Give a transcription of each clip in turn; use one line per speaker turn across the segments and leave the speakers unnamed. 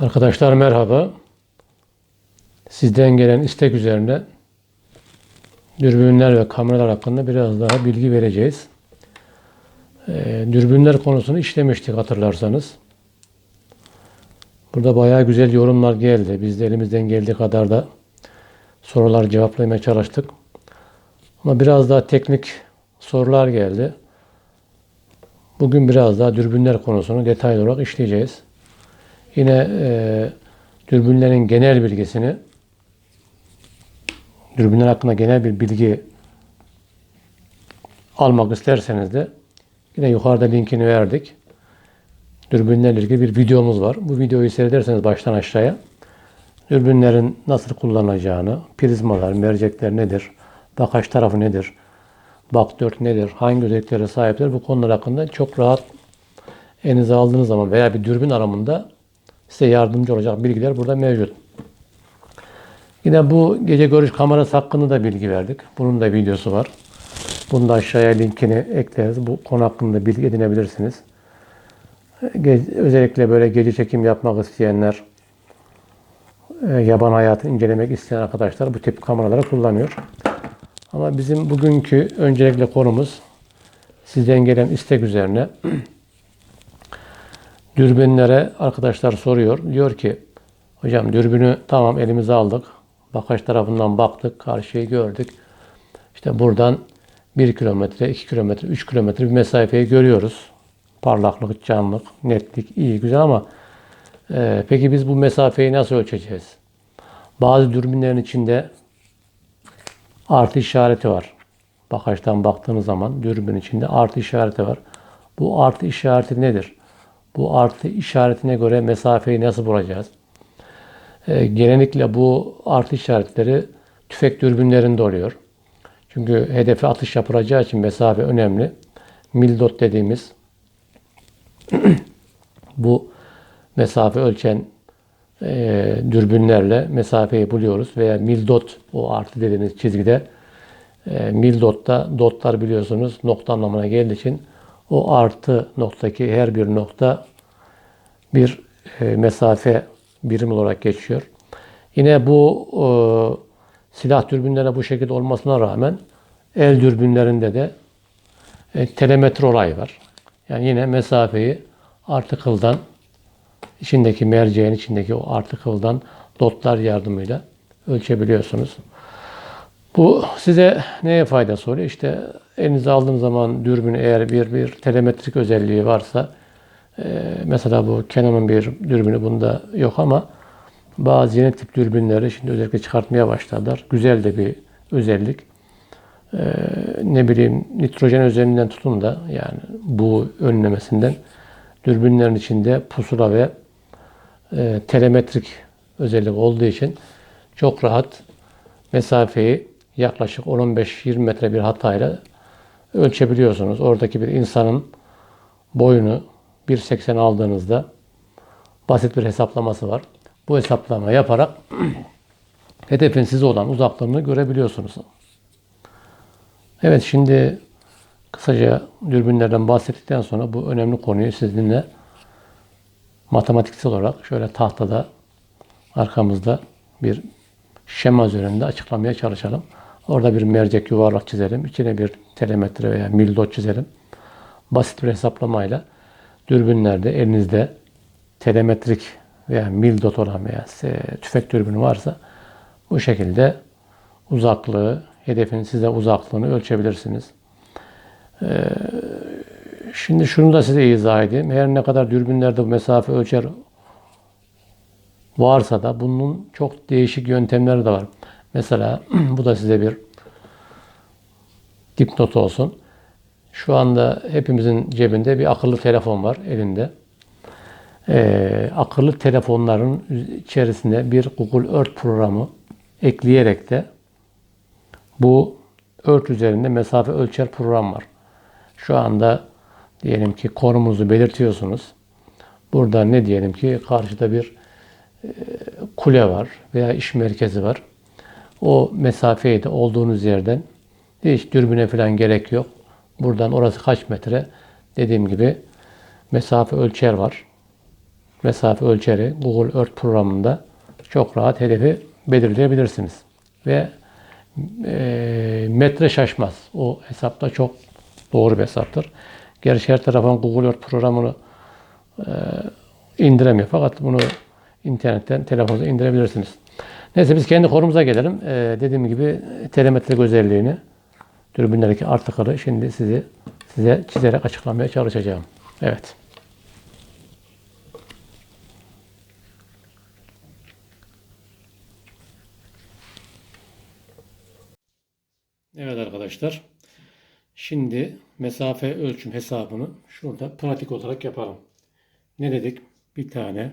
Arkadaşlar merhaba. Sizden gelen istek üzerine dürbünler ve kameralar hakkında biraz daha bilgi vereceğiz. Ee, dürbünler konusunu işlemiştik hatırlarsanız. Burada bayağı güzel yorumlar geldi. Biz de elimizden geldiği kadar da sorular cevaplamaya çalıştık. Ama biraz daha teknik sorular geldi. Bugün biraz daha dürbünler konusunu detaylı olarak işleyeceğiz. Yine e, dürbünlerin genel bilgisini, dürbünler hakkında genel bir bilgi almak isterseniz de yine yukarıda linkini verdik. Dürbünlerle ilgili bir videomuz var. Bu videoyu seyrederseniz baştan aşağıya dürbünlerin nasıl kullanılacağını, prizmalar, mercekler nedir, bakaç tarafı nedir, bak 4 nedir, hangi özelliklere sahiptir bu konular hakkında çok rahat elinize aldığınız zaman veya bir dürbün aramında size yardımcı olacak bilgiler burada mevcut. Yine bu gece görüş kamerası hakkında da bilgi verdik. Bunun da videosu var. Bunu da aşağıya linkini ekleriz. Bu konu hakkında bilgi edinebilirsiniz. Özellikle böyle gece çekim yapmak isteyenler, e, yaban hayatını incelemek isteyen arkadaşlar bu tip kameraları kullanıyor. Ama bizim bugünkü öncelikle konumuz sizden gelen istek üzerine dürbünlere arkadaşlar soruyor. Diyor ki hocam dürbünü tamam elimize aldık. Bakaç tarafından baktık. Karşıyı gördük. İşte buradan 1 kilometre, 2 kilometre, 3 kilometre bir mesafeyi görüyoruz. Parlaklık, canlılık, netlik iyi güzel ama e, peki biz bu mesafeyi nasıl ölçeceğiz? Bazı dürbünlerin içinde artı işareti var. Bakaçtan baktığınız zaman dürbün içinde artı işareti var. Bu artı işareti nedir? Bu artı işaretine göre mesafeyi nasıl bulacağız? Ee, genellikle bu artı işaretleri tüfek dürbünlerinde oluyor. Çünkü hedefe atış yapılacağı için mesafe önemli. Mildot dediğimiz bu mesafe ölçen e, dürbünlerle mesafeyi buluyoruz veya mildot o artı dediğimiz çizgide e, mildotta dotlar biliyorsunuz nokta anlamına geldiği için o artı noktaki her bir nokta bir e, mesafe birim olarak geçiyor. Yine bu e, silah dürbünlerine bu şekilde olmasına rağmen el dürbünlerinde de e, telemetre olayı var. Yani yine mesafeyi artıkıldan içindeki merceğin içindeki o artıkıldan dotlar yardımıyla ölçebiliyorsunuz. Bu size neye faydası oluyor? İşte elinize aldığınız zaman dürbün eğer bir bir telemetrik özelliği varsa e, mesela bu Canon'un bir dürbünü bunda yok ama bazı yeni tip dürbünleri şimdi özellikle çıkartmaya başladılar. Güzel de bir özellik. E, ne bileyim nitrojen özelliğinden tutun da yani bu önlemesinden dürbünlerin içinde pusula ve e, telemetrik özellik olduğu için çok rahat mesafeyi yaklaşık 10-15-20 metre bir hatayla ölçebiliyorsunuz. Oradaki bir insanın boyunu 1.80 aldığınızda basit bir hesaplaması var. Bu hesaplama yaparak hedefin size olan uzaklığını görebiliyorsunuz. Evet şimdi kısaca dürbünlerden bahsettikten sonra bu önemli konuyu sizinle matematiksel olarak şöyle tahtada arkamızda bir şema üzerinde açıklamaya çalışalım. Orada bir mercek yuvarlak çizelim. İçine bir telemetre veya mil dot çizelim. Basit bir hesaplamayla dürbünlerde elinizde telemetrik veya mil dot olan veya tüfek dürbünü varsa bu şekilde uzaklığı, hedefin size uzaklığını ölçebilirsiniz. Ee, şimdi şunu da size izah edeyim. Her ne kadar dürbünlerde bu mesafe ölçer varsa da bunun çok değişik yöntemleri de var. Mesela bu da size bir dipnot olsun. Şu anda hepimizin cebinde bir akıllı telefon var elinde. Ee, akıllı telefonların içerisinde bir Google Earth programı ekleyerek de bu Earth üzerinde mesafe ölçer program var. Şu anda diyelim ki konumuzu belirtiyorsunuz. Burada ne diyelim ki karşıda bir kule var veya iş merkezi var. O mesafeyi de olduğunuz yerden hiç dürbüne falan gerek yok. Buradan orası kaç metre? Dediğim gibi mesafe ölçer var. mesafe ölçeri Google Earth programında çok rahat hedefi belirleyebilirsiniz. Ve e, metre şaşmaz. O hesapta çok doğru bir hesaptır. Gerçi her tarafın Google Earth programını e, indiremiyor. Fakat bunu internetten telefonunuza indirebilirsiniz. Neyse biz kendi konumuza gelelim. E, dediğim gibi telemetrik özelliğini dürbünlerdeki artıkları şimdi sizi size çizerek açıklamaya çalışacağım. Evet. Evet arkadaşlar. Şimdi mesafe ölçüm hesabını şurada pratik olarak yapalım. Ne dedik? Bir tane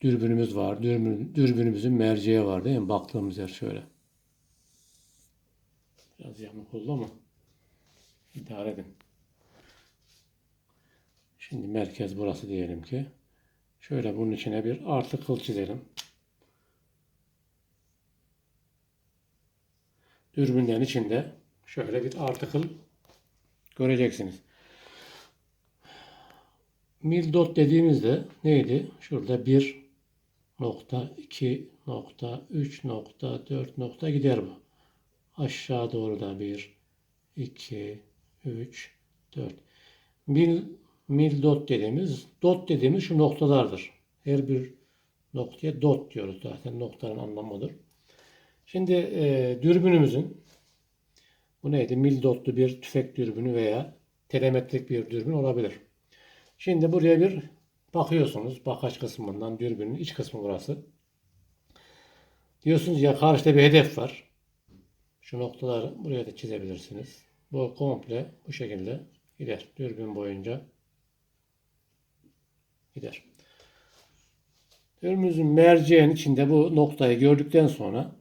dürbünümüz var. Dürbün, dürbünümüzün merceği var değil mi? Baktığımız yer şöyle. Biraz yamuk oldu ama idare edin. Şimdi merkez burası diyelim ki. Şöyle bunun içine bir artı kıl çizelim. Dürbünlerin içinde şöyle bir artıkıl göreceksiniz. Mil dot dediğimizde neydi? Şurada 1 nokta, 2 nokta, 3 nokta, 4 nokta gider bu. Aşağı doğru da 1, 2, 3, 4. Mil, mil dot dediğimiz, dot dediğimiz şu noktalardır. Her bir noktaya dot diyoruz zaten. Noktanın anlamıdır. Şimdi e, dürbünümüzün bu neydi? Mil dotlu bir tüfek dürbünü veya telemetrik bir dürbün olabilir. Şimdi buraya bir bakıyorsunuz. Bakaç kısmından dürbünün iç kısmı burası. Diyorsunuz ya karşıda bir hedef var. Şu noktaları buraya da çizebilirsiniz. Bu komple bu şekilde gider. Dürbün boyunca gider. Dürbünümüzün merceğin içinde bu noktayı gördükten sonra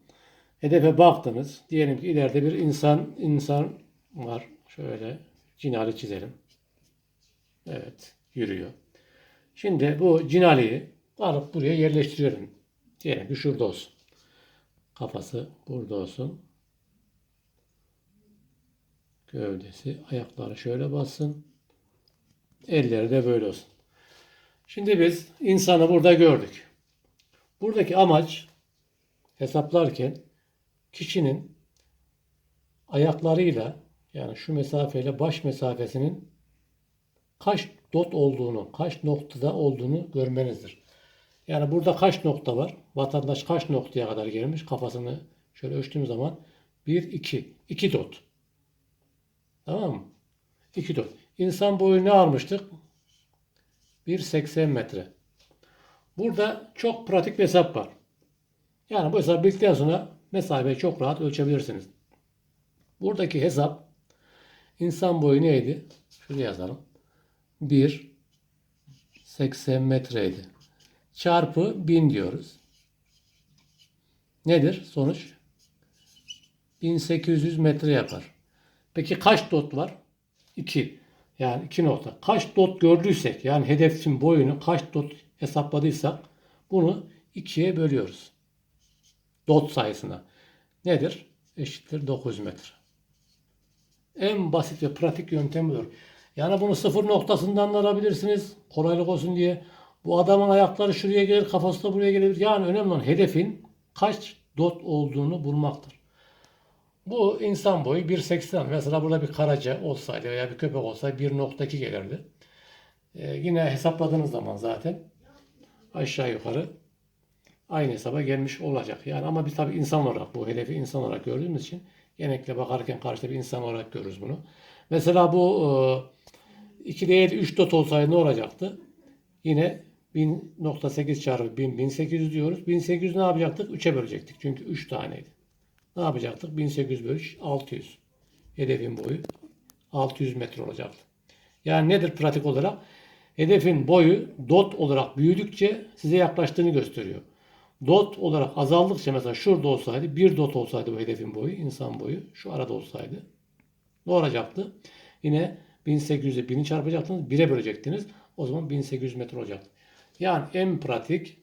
Hedefe baktınız. Diyelim ki ileride bir insan insan var. Şöyle cinali çizelim. Evet, yürüyor. Şimdi bu cinaliyi alıp buraya yerleştiriyorum. Diyelim ki şurada olsun. Kafası burada olsun. Gövdesi, ayakları şöyle bassın. Elleri de böyle olsun. Şimdi biz insanı burada gördük. Buradaki amaç hesaplarken kişinin ayaklarıyla yani şu mesafeyle baş mesafesinin kaç dot olduğunu, kaç noktada olduğunu görmenizdir. Yani burada kaç nokta var? Vatandaş kaç noktaya kadar gelmiş? Kafasını şöyle ölçtüğüm zaman 1, 2. 2 dot. Tamam mı? 2 dot. İnsan boyu ne almıştık? 1.80 metre. Burada çok pratik bir hesap var. Yani bu hesap bildikten sonra mesafeyi çok rahat ölçebilirsiniz. Buradaki hesap insan boyu neydi? Şuraya yazalım. 1 80 metreydi. Çarpı 1000 diyoruz. Nedir sonuç? 1800 metre yapar. Peki kaç dot var? 2. Yani 2 nokta. Kaç dot gördüysek yani hedefin boyunu kaç dot hesapladıysak bunu 2'ye bölüyoruz dot sayısına. Nedir? Eşittir 9 metre. En basit ve pratik yöntem budur. Yani bunu sıfır noktasından da alabilirsiniz. Kolaylık olsun diye. Bu adamın ayakları şuraya gelir, kafası da buraya gelebilir. Yani önemli olan hedefin kaç dot olduğunu bulmaktır. Bu insan boyu 1.80. Mesela burada bir karaca olsaydı veya bir köpek olsaydı 1.2 gelirdi. Ee, yine hesapladığınız zaman zaten aşağı yukarı aynı hesaba gelmiş olacak. Yani ama biz tabii insan olarak bu hedefi insan olarak gördüğümüz için genellikle bakarken karşıda bir insan olarak görürüz bunu. Mesela bu 2 değil 3 dot olsaydı ne olacaktı? Yine 1000.8 çarpı 1000 1800 diyoruz. 1800 ne yapacaktık? 3'e bölecektik. Çünkü 3 taneydi. Ne yapacaktık? 1800 bölü 600. Hedefin boyu 600 metre olacaktı. Yani nedir pratik olarak? Hedefin boyu dot olarak büyüdükçe size yaklaştığını gösteriyor. Dot olarak azaldıkça mesela şurada olsaydı bir dot olsaydı bu hedefin boyu, insan boyu şu arada olsaydı ne olacaktı? Yine 1800'e 1000'i çarpacaktınız, 1'e bölecektiniz. O zaman 1800 metre olacaktı. Yani en pratik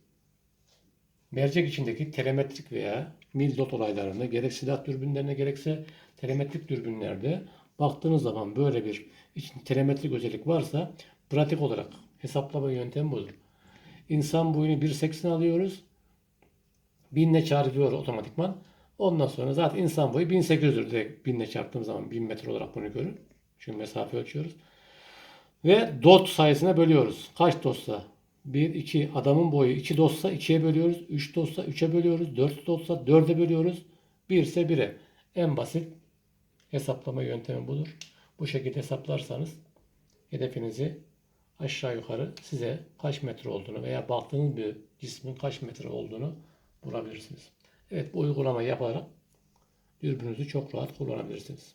mercek içindeki telemetrik veya mil dot olaylarında gerek silah dürbünlerine gerekse telemetrik dürbünlerde baktığınız zaman böyle bir için telemetrik özellik varsa pratik olarak hesaplama yöntemi budur. İnsan boyunu 1.80 alıyoruz. 1000 ile çarpıyoruz otomatikman. Ondan sonra zaten insan boyu 1800'dür direkt 1000 ile çarptığım zaman 1000 metre olarak bunu görür. Çünkü mesafe ölçüyoruz. Ve dot sayısına bölüyoruz. Kaç dotsa? 1, 2, adamın boyu 2 dotsa 2'ye bölüyoruz. 3 dotsa 3'e bölüyoruz. 4 dotsa 4'e bölüyoruz. 1 ise 1'e. En basit hesaplama yöntemi budur. Bu şekilde hesaplarsanız hedefinizi aşağı yukarı size kaç metre olduğunu veya baktığınız bir cismin kaç metre olduğunu bulabilirsiniz. Evet bu uygulamayı yaparak dürbününüzü çok rahat kullanabilirsiniz.